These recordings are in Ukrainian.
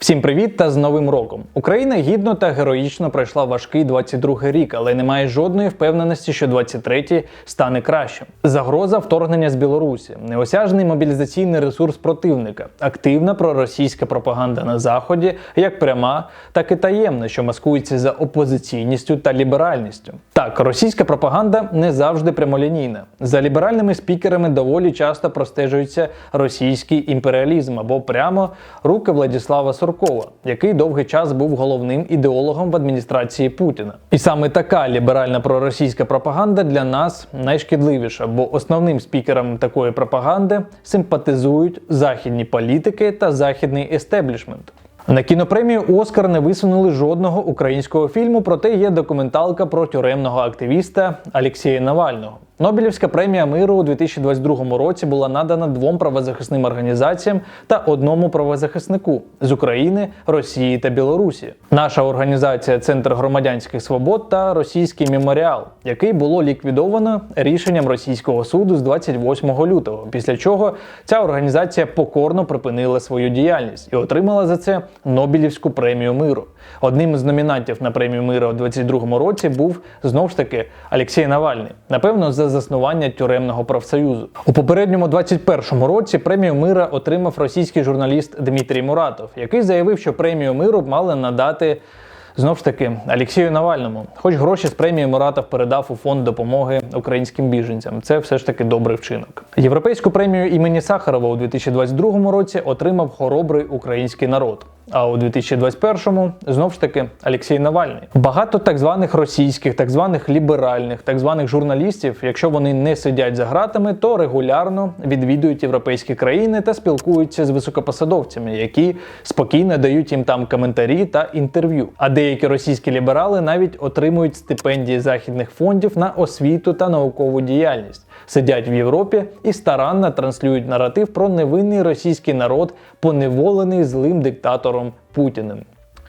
Всім привіт та з Новим роком! Україна гідно та героїчно пройшла важкий 22 рік, але немає жодної впевненості, що 23-й стане кращим. Загроза вторгнення з Білорусі, неосяжний мобілізаційний ресурс противника, активна проросійська пропаганда на заході, як пряма, так і таємна, що маскується за опозиційністю та ліберальністю. Так, російська пропаганда не завжди прямолінійна. За ліберальними спікерами доволі часто простежується російський імперіалізм або прямо руки Владіслава Суркова, який довгий час був головним ідеологом в адміністрації Путіна. І саме така ліберальна проросійська пропаганда для нас найшкідливіша, бо основним спікерам такої пропаганди симпатизують західні політики та західний естеблішмент. На кінопремію Оскар не висунули жодного українського фільму, проте є документалка про тюремного активіста Алексія Навального. Нобелівська премія миру у 2022 році була надана двом правозахисним організаціям та одному правозахиснику з України, Росії та Білорусі. Наша організація Центр громадянських свобод та Російський меморіал, який було ліквідовано рішенням російського суду з 28 лютого. Після чого ця організація покорно припинила свою діяльність і отримала за це Нобелівську премію миру. Одним з номінантів на премію миру у 2022 році був знов ж таки Олексій Навальний. Напевно, за заснування тюремного профсоюзу. У попередньому 21-му році премію мира отримав російський журналіст Дмитрій Муратов, який заявив, що премію миру мали надати. Знов ж таки, Алексію Навальному, хоч гроші з премії Муратов передав у фонд допомоги українським біженцям. Це все ж таки добрий вчинок. Європейську премію імені Сахарова у 2022 році отримав хоробрий український народ. А у 2021-му знов ж таки Олексій Навальний. Багато так званих російських, так званих ліберальних, так званих журналістів, якщо вони не сидять за гратами, то регулярно відвідують європейські країни та спілкуються з високопосадовцями, які спокійно дають їм там коментарі та інтерв'ю. А деякі російські ліберали навіть отримують стипендії західних фондів на освіту та наукову діяльність, сидять в Європі і старанно транслюють наратив про невинний російський народ, поневолений злим диктатором Путіним.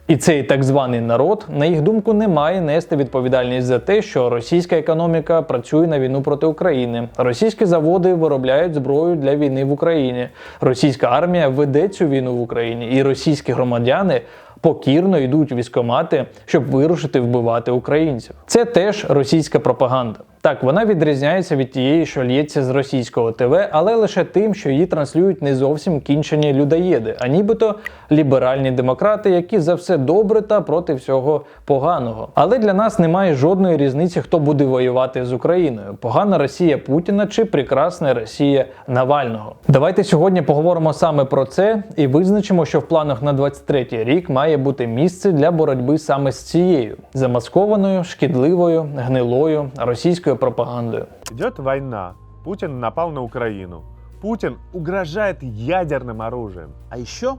І цей так званий народ, на їх думку, не має нести відповідальність за те, що російська економіка працює на війну проти України, російські заводи виробляють зброю для війни в Україні, російська армія веде цю війну в Україні, і російські громадяни покірно йдуть у військомати, щоб вирушити вбивати українців. Це теж російська пропаганда. Так, вона відрізняється від тієї, що лється з російського ТВ, але лише тим, що її транслюють не зовсім кінчені людоєди, а нібито ліберальні демократи, які за все добре та проти всього поганого. Але для нас немає жодної різниці, хто буде воювати з Україною: погана Росія Путіна чи прекрасна Росія Навального. Давайте сьогодні поговоримо саме про це і визначимо, що в планах на 23-й рік має бути місце для боротьби саме з цією замаскованою, шкідливою, гнилою російською пропагандою. Идет война. Путин напал на Украину. Путин угрожает ядерным оружием. А еще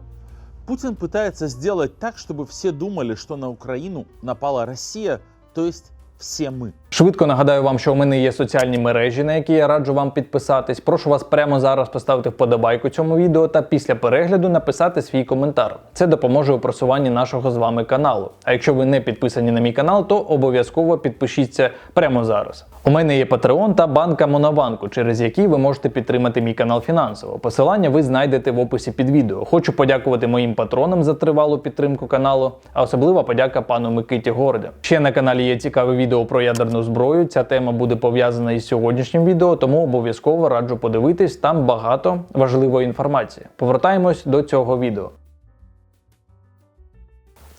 Путин пытается сделать так, чтобы все думали, что на Украину напала Россия, то есть все мы. Швидко нагадаю вам, що у мене є соціальні мережі, на які я раджу вам підписатись. Прошу вас прямо зараз поставити вподобайку цьому відео та після перегляду написати свій коментар. Це допоможе у просуванні нашого з вами каналу. А якщо ви не підписані на мій канал, то обов'язково підпишіться прямо зараз. У мене є Patreon та банка Монобанку, через які ви можете підтримати мій канал фінансово. Посилання ви знайдете в описі під відео. Хочу подякувати моїм патронам за тривалу підтримку каналу, а особлива подяка пану Микиті Гордя. Ще на каналі є цікаве відео про ядерну зброю. Ця тема буде пов'язана із сьогоднішнім відео, тому обов'язково раджу подивитись. Там багато важливої інформації. Повертаємось до цього відео.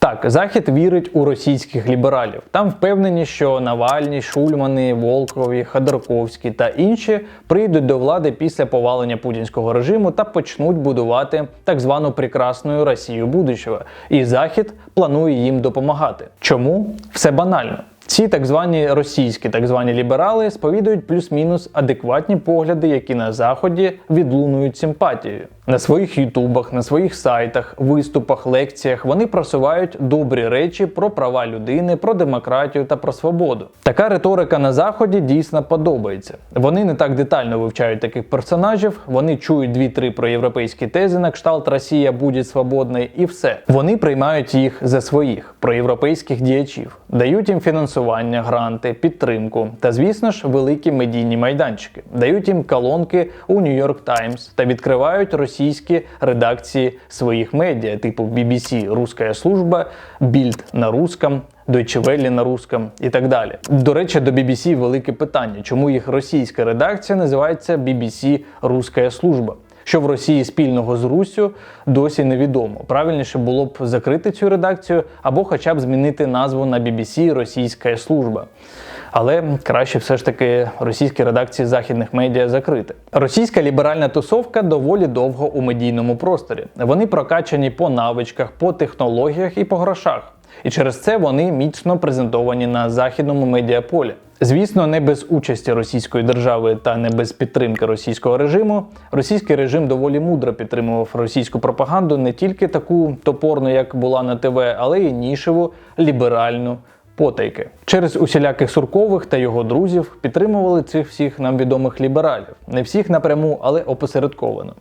Так, Захід вірить у російських лібералів. Там впевнені, що Навальні, Шульмани, Волкові, Ходорковські та інші прийдуть до влади після повалення путінського режиму та почнуть будувати так звану прекрасну Росію будущого. І Захід планує їм допомагати. Чому? Все банально. Ці так звані російські, так звані ліберали сповідують плюс-мінус адекватні погляди, які на заході відлунують симпатією. На своїх ютубах, на своїх сайтах, виступах, лекціях вони просувають добрі речі про права людини, про демократію та про свободу. Така риторика на заході дійсно подобається. Вони не так детально вивчають таких персонажів, вони чують дві-три проєвропейські тези на кшталт Росія буде свободною і все. Вони приймають їх за своїх проєвропейських діячів, дають їм фінансування, гранти, підтримку та, звісно ж, великі медійні майданчики, дають їм колонки у York Times та відкривають російські російські редакції своїх медіа, типу BBC Русская служба, Bild на русском, Deutsche Welle на русском і так далі. До речі, до BBC велике питання, чому їх російська редакція називається BBC Русская служба. Що в Росії спільного з Руссю досі невідомо. Правильніше було б закрити цю редакцію або хоча б змінити назву на BBC Російська служба. Але краще все ж таки російські редакції західних медіа закрити. Російська ліберальна тусовка доволі довго у медійному просторі. Вони прокачані по навичках, по технологіях і по грошах. І через це вони міцно презентовані на західному медіаполі. Звісно, не без участі російської держави та не без підтримки російського режиму. Російський режим доволі мудро підтримував російську пропаганду не тільки таку топорну, як була на ТВ, але й нішеву ліберальну потайки. Через усіляких суркових та його друзів підтримували цих всіх нам відомих лібералів. Не всіх напряму, але опосередковано.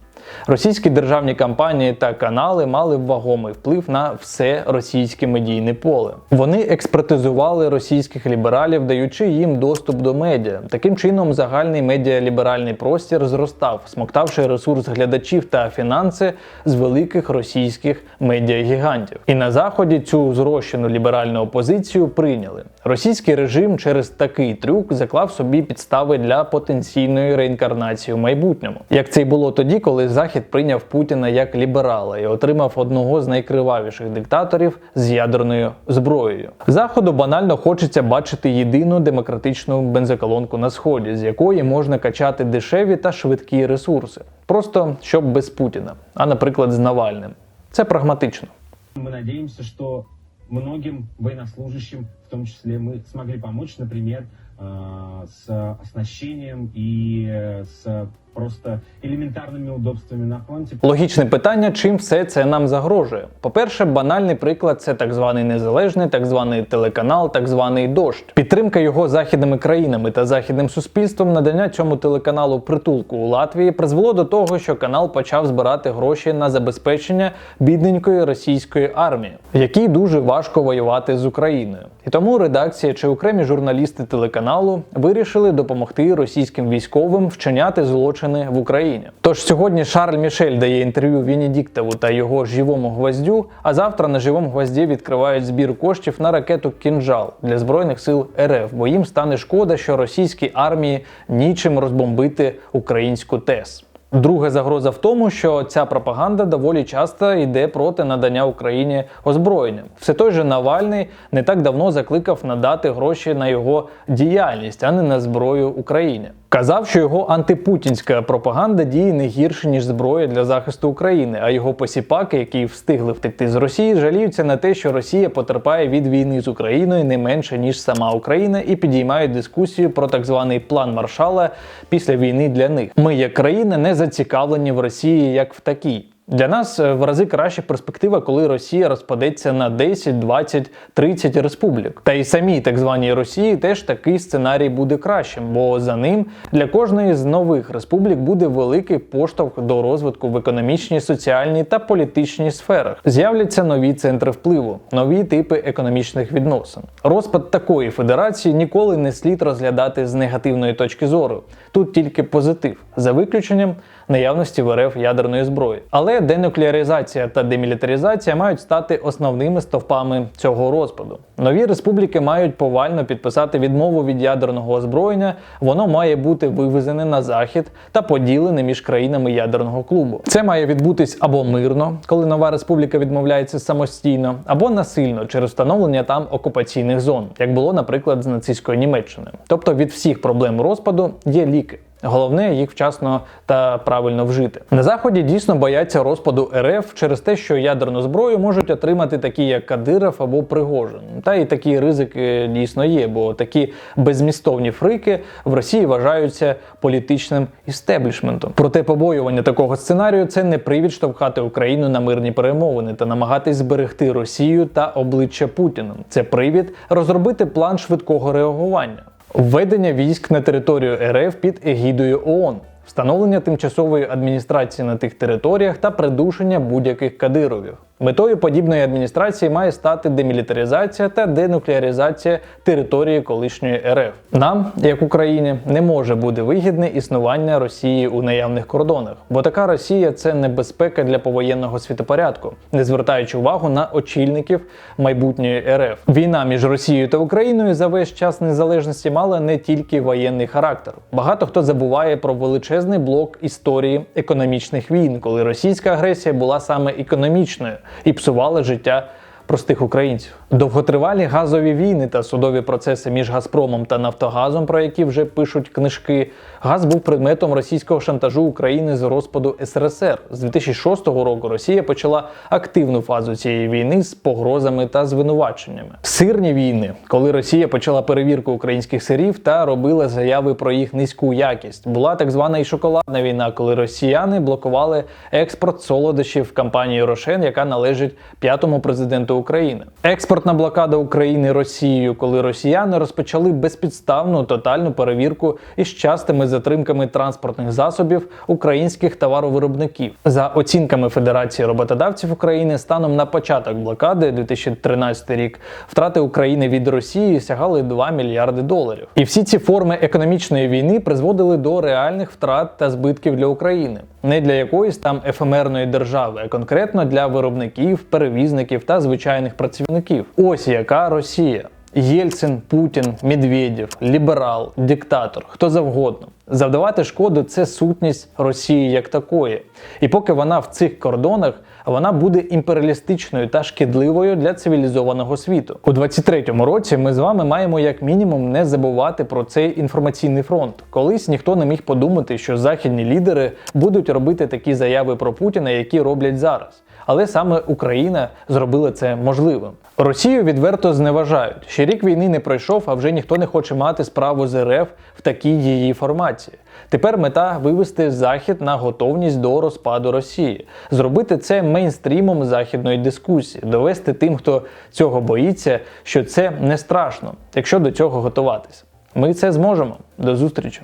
Російські державні кампанії та канали мали вагомий вплив на все російське медійне поле. Вони експертизували російських лібералів, даючи їм доступ до медіа. Таким чином, загальний медіаліберальний простір зростав, смоктавши ресурс глядачів та фінанси з великих російських медіагігантів. І на заході цю зрощену ліберальну опозицію прийняли. Російський режим через такий трюк заклав собі підстави для потенційної реінкарнації в майбутньому, як це й було тоді, коли Захід прийняв Путіна як ліберала і отримав одного з найкривавіших диктаторів з ядерною зброєю. Заходу банально хочеться бачити єдину демократичну бензоколонку на сході, з якої можна качати дешеві та швидкі ресурси, просто щоб без Путіна, а наприклад з Навальним. Це прагматично. Мы надеемся, что многим военнослужащим, в том числе мы, смогли помочь, например, э, с оснащением и э, с просто элементарными удобствами на фронте. Логічне питання, чим все це нам загрожує. По-перше, банальний приклад це так званий незалежний, так званий телеканал, так званий дощ. Підтримка його західними країнами та західним суспільством надання цьому телеканалу притулку у Латвії призвело до того, що канал почав збирати гроші на забезпечення бідненької російської армії, якій дуже важко воювати з Україною. І тому редакція чи окремі журналісти телеканалу вирішили допомогти російським військовим вчиняти злочини в Україні. Тож сьогодні Шарль Мішель дає інтерв'ю Венедіктову та його живому гвоздю, а завтра на живому гвозді відкривають збір коштів на ракету Кінжал для збройних сил РФ, бо їм стане шкода, що російській армії нічим розбомбити українську ТЕС. Друга загроза в тому, що ця пропаганда доволі часто йде проти надання Україні озброєння. Все той же Навальний не так давно закликав надати гроші на його діяльність, а не на зброю Україні. Казав, що його антипутінська пропаганда діє не гірше ніж зброя для захисту України. А його посіпаки, які встигли втекти з Росії, жаліються на те, що Росія потерпає від війни з Україною не менше ніж сама Україна, і підіймають дискусію про так званий план Маршала після війни для них. Ми, як країна, не зацікавлені в Росії як в такій. Для нас е, в рази краща перспектива, коли Росія розпадеться на 10, 20, 30 республік. Та й самій так званій Росії теж такий сценарій буде кращим, бо за ним для кожної з нових республік буде великий поштовх до розвитку в економічній, соціальній та політичній сферах. З'являться нові центри впливу, нові типи економічних відносин. Розпад такої федерації ніколи не слід розглядати з негативної точки зору. Тут тільки позитив, за виключенням наявності в РФ ядерної зброї. Але денуклеаризація та демілітаризація мають стати основними стовпами цього розпаду. Нові республіки мають повально підписати відмову від ядерного озброєння. Воно має бути вивезене на захід та поділене між країнами ядерного клубу. Це має відбутись або мирно, коли нова республіка відмовляється самостійно, або насильно через встановлення там окупаційних зон, як було, наприклад, з нацистською Німеччиною. Тобто від всіх проблем розпаду є ліки. Головне їх вчасно та правильно вжити. На заході дійсно бояться розпаду РФ через те, що ядерну зброю можуть отримати такі, як Кадиров або Пригожин. Та і такі ризики дійсно є, бо такі безмістовні фрики в Росії вважаються політичним істеблішментом. Проте побоювання такого сценарію це не привід штовхати Україну на мирні перемовини та намагатись зберегти Росію та обличчя Путіна. Це привід розробити план швидкого реагування. Введення військ на територію РФ під егідою ООН. встановлення тимчасової адміністрації на тих територіях та придушення будь-яких кадировів. Метою подібної адміністрації має стати демілітаризація та денуклеаризація території колишньої РФ. Нам, як Україні, не може бути вигідне існування Росії у наявних кордонах, бо така Росія це небезпека для повоєнного світопорядку, не звертаючи увагу на очільників майбутньої РФ. Війна між Росією та Україною за весь час незалежності мала не тільки воєнний характер. Багато хто забуває про величезний блок історії економічних війн, коли російська агресія була саме економічною і псували життя простих українців. Довготривалі газові війни та судові процеси між Газпромом та Нафтогазом, про які вже пишуть книжки. Газ був предметом російського шантажу України з розпаду СРСР. З 2006 року Росія почала активну фазу цієї війни з погрозами та звинуваченнями. Сирні війни, коли Росія почала перевірку українських сирів та робила заяви про їх низьку якість. Була так звана і шоколадна війна, коли росіяни блокували експорт солодощів компанії Рошен, яка належить п'ятому президенту України. Експортна блокада України Росією, коли росіяни розпочали безпідставну тотальну перевірку із частими затримками транспортних засобів українських товаровиробників. За оцінками Федерації роботодавців України, станом на початок блокади 2013 рік втрати України від Росії сягали 2 мільярди доларів. І всі ці форми економічної війни призводили до реальних втрат та збитків для України, не для якоїсь там ефемерної держави, а конкретно для виробників, перевізників та звичайних працівників. Ось яка Росія. Єльцин, Путін, Медведєв, ліберал, диктатор, хто завгодно. Завдавати шкоду це сутність Росії як такої. І поки вона в цих кордонах, вона буде імперіалістичною та шкідливою для цивілізованого світу. У 23-му році ми з вами маємо як мінімум не забувати про цей інформаційний фронт. Колись ніхто не міг подумати, що західні лідери будуть робити такі заяви про Путіна, які роблять зараз. Але саме Україна зробила це можливим. Росію відверто зневажають. Ще рік війни не пройшов, а вже ніхто не хоче мати справу з РФ в такій її формації. Тепер мета вивести Захід на готовність до розпаду Росії, зробити це мейнстрімом західної дискусії, довести тим, хто цього боїться, що це не страшно, якщо до цього готуватися. Ми це зможемо. До зустрічі!